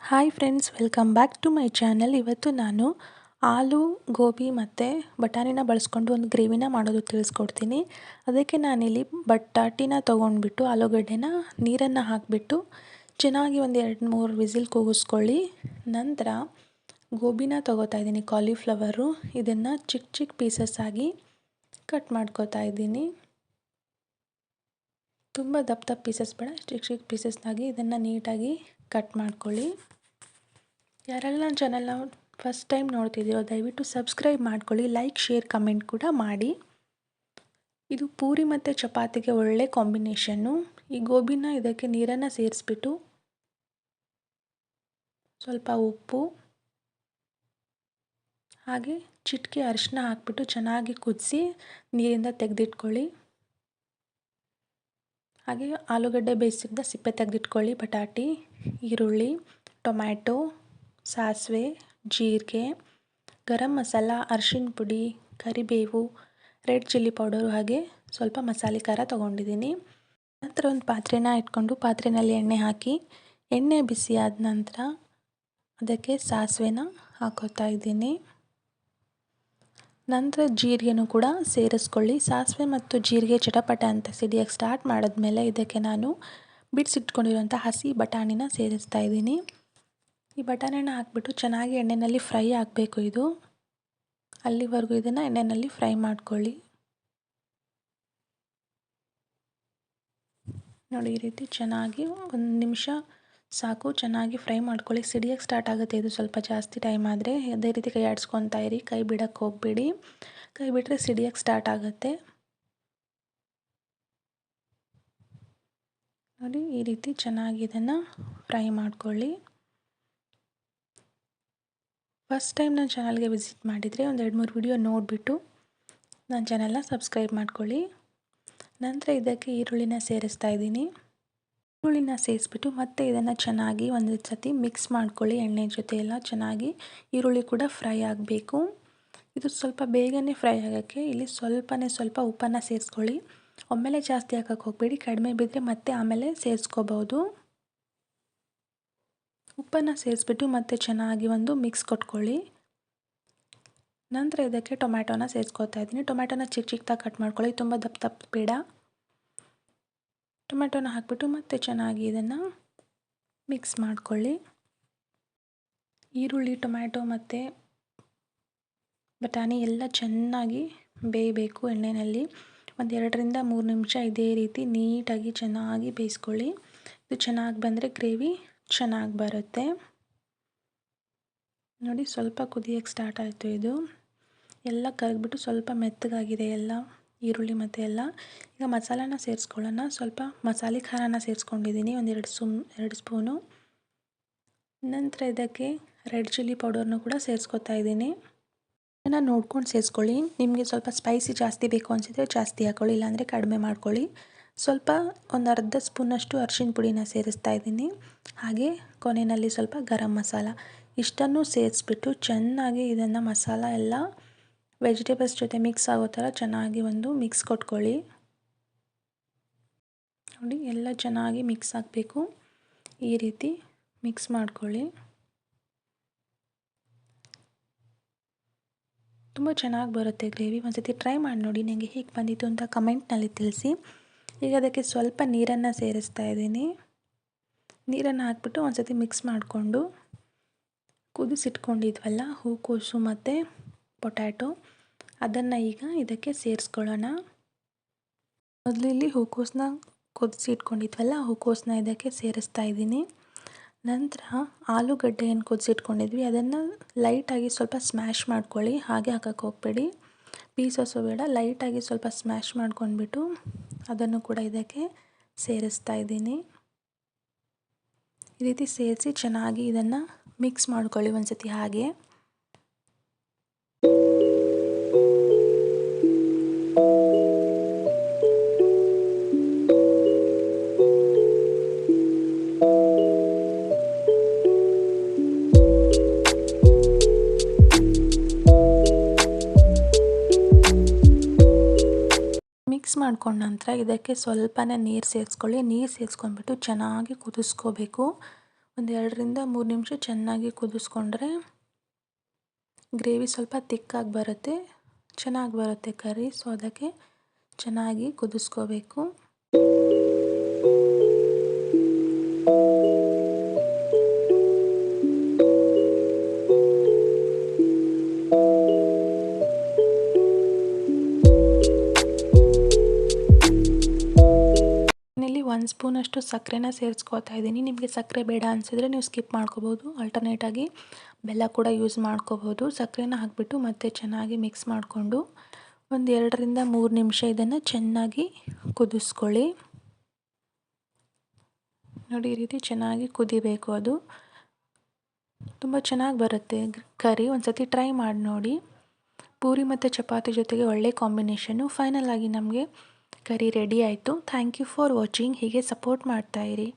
Hi friends welcome back to my channel ಇವತ್ತು ನಾನು ಆಲೂ, ಗೋಬಿ ಮತ್ತು ಬಟಾಣಿನ ಬಳಸ್ಕೊಂಡು ಒಂದು ಗ್ರೇವಿನ ಮಾಡೋದು ತಿಳಿಸ್ಕೊಡ್ತೀನಿ. ಅದಕ್ಕೆ ನಾನಿಲ್ಲಿ ಬಟಾಟಿನ ತೊಗೊಂಡ್ಬಿಟ್ಟು ಆಲೂಗಡ್ಡೆನ ನೀರನ್ನು ಹಾಕಿಬಿಟ್ಟು ಚೆನ್ನಾಗಿ ಒಂದು ಎರಡು ಮೂರು ವಿಸಿಲ್ ಕೂಗಿಸ್ಕೊಳ್ಳಿ. ನಂತರ ಗೋಬಿನ ತೊಗೋತಾ ಇದ್ದೀನಿ ಕಾಲಿಫ್ಲವರು ಇದನ್ನು ಚಿಕ್ಕ ಚಿಕ್ಕ ಪೀಸಸ್ ಆಗಿ ಕಟ್ ಮಾಡ್ಕೋತಾ ಇದ್ದೀನಿ. ತುಂಬ ದಪ್ಪ ದಪ್ಪ ಪೀಸಸ್ ಬೇಡ ಚಿಕ್ಕ ಚಿಕ್ಕ ಪೀಸಸ್ನಾಗಿ ಇದನ್ನು ನೀಟಾಗಿ ಕಟ್ ಮಾಡ್ಕೊಳ್ಳಿ. ಯಾರೆಲ್ಲ ನನ್ನ ಚಾನಲ್ನ ಫಸ್ಟ್ ಟೈಮ್ ನೋಡ್ತಿದ್ದೀರೋ, ದಯವಿಟ್ಟು ಸಬ್ಸ್ಕ್ರೈಬ್ ಮಾಡ್ಕೊಳ್ಳಿ ಲೈಕ್ ಶೇರ್ ಕಮೆಂಟ್ ಕೂಡ ಮಾಡಿ. ಇದು ಪೂರಿ ಮತ್ತು ಚಪಾತಿಗೆ ಒಳ್ಳೆ ಕಾಂಬಿನೇಷನ್ನು ಈ ಗೋಬಿನ ಇದಕ್ಕೆ ನೀರನ್ನು ಸೇರಿಸ್ಬಿಟ್ಟು ಸ್ವಲ್ಪ ಉಪ್ಪು, ಹಾಗೆ ಚಿಟಿಕೆ ಅರಿಶಿನ ಹಾಕ್ಬಿಟ್ಟು ಚೆನ್ನಾಗಿ ಕುದಿಸಿ ನೀರಿಂದ ತೆಗೆದಿಟ್ಕೊಳ್ಳಿ. ಹಾಗೆ ಆಲೂಗಡ್ಡೆ ಬೇಯಿಸಿದ ಸಿಪ್ಪೆ ತೆಗೆದಿಟ್ಕೊಳ್ಳಿ, ಬಟಾಟಿ, ಈರುಳ್ಳಿ, ಟೊಮ್ಯಾಟೊ, ಸಾಸಿವೆ, ಜೀರಿಗೆ, ಗರಂ ಮಸಾಲ, ಅರಶಿನ ಪುಡಿ, ಕರಿಬೇವು, ರೆಡ್ ಚಿಲ್ಲಿ ಪೌಡರು ಹಾಗೆ ಸ್ವಲ್ಪ ಮಸಾಲೆ ಖಾರ ತೊಗೊಂಡಿದ್ದೀನಿ. ನಂತರ ಒಂದು ಪಾತ್ರೆನ ಇಟ್ಕೊಂಡು ಪಾತ್ರೆಯಲ್ಲಿ ಎಣ್ಣೆ ಹಾಕಿ, ಎಣ್ಣೆ ಬಿಸಿ ಆದ ನಂತರ ಅದಕ್ಕೆ ಸಾಸಿವೆನ ಹಾಕೋತಾ ಇದ್ದೀನಿ. ನಂತರ ಜೀರಿಗೆನೂ ಕೂಡ ಸೇರಿಸ್ಕೊಳ್ಳಿ. ಸಾಸಿವೆ ಮತ್ತು ಜೀರಿಗೆ ಚಟಪಟ ಅಂತ ಸಿಡಿಯೋಕ್ಕೆ ಸ್ಟಾರ್ಟ್ ಮಾಡಿದ್ಮೇಲೆ ಇದಕ್ಕೆ ನಾನು ಬಿಡಿಸಿಟ್ಕೊಂಡಿರುವಂಥ ಹಸಿ ಬಟಾಣಿನ ಸೇರಿಸ್ತಾ ಇದ್ದೀನಿ. ಈ ಬಟಾಣಿನ ಹಾಕ್ಬಿಟ್ಟು ಚೆನ್ನಾಗಿ ಎಣ್ಣೆಯಲ್ಲಿ ಫ್ರೈ ಆಗಬೇಕು ಇದು. ಅಲ್ಲಿವರೆಗೂ ಇದನ್ನು ಎಣ್ಣೆಯಲ್ಲಿ ಫ್ರೈ ಮಾಡ್ಕೊಳ್ಳಿ. ನೋಡಿ ಈ ರೀತಿ ಚೆನ್ನಾಗಿ ಒಂದು ನಿಮಿಷ ಸಾಕು, ಚೆನ್ನಾಗಿ ಫ್ರೈ ಮಾಡ್ಕೊಳ್ಳಿ. ಸಿಡಿಯೋಕ್ಕೆ ಸ್ಟಾರ್ಟ್ ಆಗುತ್ತೆ. ಇದು ಸ್ವಲ್ಪ ಜಾಸ್ತಿ ಟೈಮ್ ಆದರೆ ಅದೇ ರೀತಿ ಕೈ ಆಡಿಸ್ಕೊತಾ ಇರಿ. ಕೈ ಬಿಡೋಕ್ಕೆ ಹೋಗಬೇಡಿ. ಕೈ ಬಿಟ್ಟರೆ ಸಿಡಿಯೋಕ್ಕೆ ಸ್ಟಾರ್ಟ್ ಆಗುತ್ತೆ. ನೋಡಿ, ಈ ರೀತಿ ಚೆನ್ನಾಗಿ ಇದನ್ನು ಫ್ರೈ ಮಾಡ್ಕೊಳ್ಳಿ. ಫಸ್ಟ್ ಟೈಮ್ ನನ್ನ ಚಾನಲ್ಗೆ ವಿಸಿಟ್ ಮಾಡಿದರೆ ಒಂದು ಎರಡು ಮೂರು ವಿಡಿಯೋ ನೋಡಿಬಿಟ್ಟು ನನ್ನ ಚಾನಲ್ನ ಸಬ್ಸ್ಕ್ರೈಬ್ ಮಾಡ್ಕೊಳ್ಳಿ. ನಂತರ ಇದಕ್ಕೆ ಈರುಳ್ಳಿನ ಸೇರಿಸ್ತಾ ಇದ್ದೀನಿ. ಈರುಳ್ಳಿನ ಸೇರಿಸ್ಬಿಟ್ಟು ಮತ್ತೆ ಇದನ್ನು ಚೆನ್ನಾಗಿ ಒಂದು ಸತಿ ಮಿಕ್ಸ್ ಮಾಡ್ಕೊಳ್ಳಿ. ಎಣ್ಣೆ ಜೊತೆ ಎಲ್ಲ ಚೆನ್ನಾಗಿ ಈರುಳ್ಳಿ ಕೂಡ ಫ್ರೈ ಆಗಬೇಕು. ಇದು ಸ್ವಲ್ಪ ಬೇಗನೆ ಫ್ರೈ ಆಗೋಕ್ಕೆ ಇಲ್ಲಿ ಸ್ವಲ್ಪನೇ ಸ್ವಲ್ಪ ಉಪ್ಪನ್ನು ಸೇರಿಸ್ಕೊಳ್ಳಿ ಒಮ್ಮೆಲೆ ಜಾಸ್ತಿ ಹಾಕೋಕ್ಕೆ ಹೋಗಬೇಡಿ. ಕಡಿಮೆ ಬಿದ್ದರೆ ಮತ್ತೆ ಆಮೇಲೆ ಸೇರಿಸ್ಕೋಬೋದು ಉಪ್ಪನ್ನು ಸೇರಿಸ್ಬಿಟ್ಟು ಮತ್ತೆ ಚೆನ್ನಾಗಿ ಒಂದು ಮಿಕ್ಸ್ ಕೊಟ್ಕೊಳ್ಳಿ. ನಂತರ ಇದಕ್ಕೆ ಟೊಮ್ಯಾಟೋನ ಸೇರಿಸ್ಕೊತಾ ಇದ್ದೀನಿ. ಟೊಮ್ಯಾಟೋನ ಚಿಕ್ಕ ಚಿಕ್ಕದಾಗಿ ಕಟ್ ಮಾಡ್ಕೊಳ್ಳಿ. ತುಂಬ ದಪ್ಪ ದಪ್ಪ ಬೇಡ. ಟೊಮೆಟೊನ ಹಾಕಿಬಿಟ್ಟು ಮತ್ತೆ ಚೆನ್ನಾಗಿ ಇದನ್ನು ಮಿಕ್ಸ್ ಮಾಡ್ಕೊಳ್ಳಿ. ಈರುಳ್ಳಿ, ಟೊಮ್ಯಾಟೊ ಮತ್ತು ಬಟಾಣಿ ಎಲ್ಲ ಚೆನ್ನಾಗಿ ಬೇಯಬೇಕು ಎಣ್ಣೆಯಲ್ಲಿ. ಒಂದು ಎರಡರಿಂದ ಮೂರು ನಿಮಿಷ ಇದೇ ರೀತಿ ನೀಟಾಗಿ ಚೆನ್ನಾಗಿ ಬೇಯಿಸ್ಕೊಳ್ಳಿ. ಇದು ಚೆನ್ನಾಗಿ ಬಂದರೆ ಗ್ರೇವಿ ಚೆನ್ನಾಗಿ ಬರುತ್ತೆ. ನೋಡಿ ಸ್ವಲ್ಪ ಕುದಿಯೋಕ್ಕೆ ಸ್ಟಾರ್ಟ್ ಆಯಿತು ಇದು. ಎಲ್ಲ ಕರಗಿಬಿಟ್ಟು ಸ್ವಲ್ಪ ಮೆತ್ತಗಾಗಿದೆ ಎಲ್ಲ. ಈರುಳ್ಳಿ ಮತ್ತು ಎಲ್ಲ. ಈಗ ಮಸಾಲಾನ ಸೇರಿಸ್ಕೊಳ್ಳೋಣ. ಸ್ವಲ್ಪ ಮಸಾಲೆ ಖಾರನ ಸೇರಿಸ್ಕೊಂಡಿದ್ದೀನಿ. ಒಂದೆರಡು ಸುಮ್, ಎರಡು ಸ್ಪೂನು. ನಂತರ ಇದಕ್ಕೆ ರೆಡ್ ಚಿಲ್ಲಿ ಪೌಡರ್ನು ಕೂಡ ಸೇರಿಸ್ಕೊತಾ ಇದ್ದೀನಿ. ಇದನ್ನು ನೋಡ್ಕೊಂಡು ಸೇರಿಸ್ಕೊಳ್ಳಿ. ನಿಮಗೆ ಸ್ವಲ್ಪ ಸ್ಪೈಸಿ ಜಾಸ್ತಿ ಬೇಕು ಅನಿಸಿದ್ರೆ ಜಾಸ್ತಿ ಹಾಕ್ಕೊಳ್ಳಿ ಇಲ್ಲಾಂದರೆ ಕಡಿಮೆ ಮಾಡ್ಕೊಳ್ಳಿ. ಸ್ವಲ್ಪ ಒಂದು ಅರ್ಧ ಸ್ಪೂನಷ್ಟು ಅರಿಶಿನ ಪುಡಿನ ಸೇರಿಸ್ತಾ ಇದ್ದೀನಿ. ಹಾಗೆ ಕೊನೆಯಲ್ಲಿ ಸ್ವಲ್ಪ ಗರಂ ಮಸಾಲ. ಇಷ್ಟನ್ನು ಸೇರಿಸ್ಬಿಟ್ಟು ಚೆನ್ನಾಗಿ ಇದನ್ನು ಮಸಾಲ ಎಲ್ಲ ವೆಜಿಟೇಬಲ್ಸ್ ಜೊತೆ ಮಿಕ್ಸ್ ಆಗೋ ಥರ ಚೆನ್ನಾಗಿ ಒಂದು ಮಿಕ್ಸ್ ಕೊಟ್ಕೊಳ್ಳಿ. ನೋಡಿ, ಎಲ್ಲ ಚೆನ್ನಾಗಿ ಮಿಕ್ಸ್ ಆಗಬೇಕು. ಈ ರೀತಿ ಮಿಕ್ಸ್ ಮಾಡ್ಕೊಳ್ಳಿ. ತುಂಬ ಚೆನ್ನಾಗಿ ಬರುತ್ತೆ ಗ್ರೇವಿ. ಒಂದ್ಸತಿ ಟ್ರೈ ಮಾಡಿ ನೋಡಿ ನನಗೆ ಹೇಗೆ ಬಂದಿತ್ತು ಅಂತ ಕಮೆಂಟ್ನಲ್ಲಿ ತಿಳಿಸಿ. ಈಗ ಅದಕ್ಕೆ ಸ್ವಲ್ಪ ನೀರನ್ನು ಸೇರಿಸ್ತಾ ಇದ್ದೀನಿ. ನೀರನ್ನು ಹಾಕ್ಬಿಟ್ಟು ಒಂದ್ಸತಿ ಮಿಕ್ಸ್ ಮಾಡಿಕೊಂಡು ಕುದಿಸಿಟ್ಕೊಂಡಿದ್ವಲ್ಲ ಹೂಕೋಸು ಮತ್ತು ಪೊಟ್ಯಾಟೊ. ಅದನ್ನು ಈಗ ಇದಕ್ಕೆ ಸೇರಿಸ್ಕೊಳ್ಳೋಣ. ಮೊದಲು ಇಲ್ಲಿ ಹೂಕೋಸನ್ನ ಕುದಿಸಿ ಇಟ್ಕೊಂಡಿದ್ವಲ್ಲ ಹೂಕೋಸನ್ನ ಇದಕ್ಕೆ ಸೇರಿಸ್ತಾ ಇದ್ದೀನಿ. ನಂತರ ಆಲೂಗಡ್ಡೆ ಏನು ಕುದಿಸಿಟ್ಕೊಂಡಿದ್ವಿ ಅದನ್ನು ಲೈಟಾಗಿ ಸ್ವಲ್ಪ ಸ್ಮ್ಯಾಶ್ ಮಾಡ್ಕೊಳ್ಳಿ, ಹಾಗೆ ಹಾಕಕ್ಕೆ ಹೋಗಬೇಡಿ. ಪೀಸಸ್ಸು ಬೇಡ, ಲೈಟಾಗಿ ಸ್ವಲ್ಪ ಸ್ಮ್ಯಾಶ್ ಮಾಡ್ಕೊಂಡ್ಬಿಟ್ಟು ಅದನ್ನು ಕೂಡ ಇದಕ್ಕೆ ಸೇರಿಸ್ತಾ ಇದ್ದೀನಿ. ಈ ರೀತಿ ಸೇರಿಸಿ ಚೆನ್ನಾಗಿ ಇದನ್ನು ಮಿಕ್ಸ್ ಮಾಡ್ಕೊಳ್ಳಿ ಒಂದು ಸತಿ ಹಾಗೆ. ಮಿಕ್ಸ್ ಮಾಡ್ಕೊಂಡ ನಂತರ ಇದಕ್ಕೆ ಸ್ವಲ್ಪನೇ ನೀರು ಸೇರಿಸ್ಕೊಳ್ಳಿ. ನೀರು ಸೇರಿಸ್ಕೊಂಡ್ಬಿಟ್ಟು ಚೆನ್ನಾಗಿ ಕುದಿಸ್ಕೋಬೇಕು. ಒಂದು ಎರಡರಿಂದ ಮೂರು ನಿಮಿಷ ಚೆನ್ನಾಗಿ ಕುದಿಸ್ಕೊಂಡ್ರೆ ಗ್ರೇವಿ ಸ್ವಲ್ಪ ತಿಕ್ಕಾಗಿ ಬರುತ್ತೆ. ಚೆನ್ನಾಗಿ ಬರುತ್ತೆ ಕರಿ ಸೊ ಅದಕ್ಕೆ ಚೆನ್ನಾಗಿ ಕುದಿಸ್ಕೋಬೇಕು. ಒಂದು ಸ್ಪೂನಷ್ಟು ಸಕ್ಕರೆನ ಸೇರಿಸ್ಕೊತಾ ಇದ್ದೀನಿ. ನಿಮಗೆ ಸಕ್ಕರೆ ಬೇಡ ಅನಿಸಿದ್ರೆ ನೀವು ಸ್ಕಿಪ್ ಮಾಡ್ಕೋಬೋದು. ಆಲ್ಟರ್ನೇಟಾಗಿ ಬೆಲ್ಲ ಕೂಡ ಯೂಸ್ ಮಾಡ್ಕೋಬೋದು. ಸಕ್ಕರೆನ ಹಾಕಿಬಿಟ್ಟು ಮತ್ತೆ ಚೆನ್ನಾಗಿ ಮಿಕ್ಸ್ ಮಾಡಿಕೊಂಡು ಒಂದು ಎರಡರಿಂದ ಮೂರು ನಿಮಿಷ ಇದನ್ನು ಚೆನ್ನಾಗಿ ಕುದಿಸ್ಕೊಳ್ಳಿ. ನೋಡಿ, ಈ ರೀತಿ ಚೆನ್ನಾಗಿ ಕುದಿಬೇಕು ಅದು. ತುಂಬ ಚೆನ್ನಾಗಿ ಬರುತ್ತೆ ಕರಿ. ಒಂದು ಸತಿ ಟ್ರೈ ಮಾಡಿ ನೋಡಿ. ಪೂರಿ ಮತ್ತು ಚಪಾತಿ ಜೊತೆಗೆ ಒಳ್ಳೆ ಕಾಂಬಿನೇಷನ್ನು ಫೈನಲ್ ಆಗಿ ನಮಗೆ ಕರಿ ರೆಡಿ ಆಯಿತು. ಥ್ಯಾಂಕ್ ಯು ಫಾರ್ ವಾಚಿಂಗ್ ಹೀಗೆ ಸಪೋರ್ಟ್ ಮಾಡ್ತಾಯಿರಿ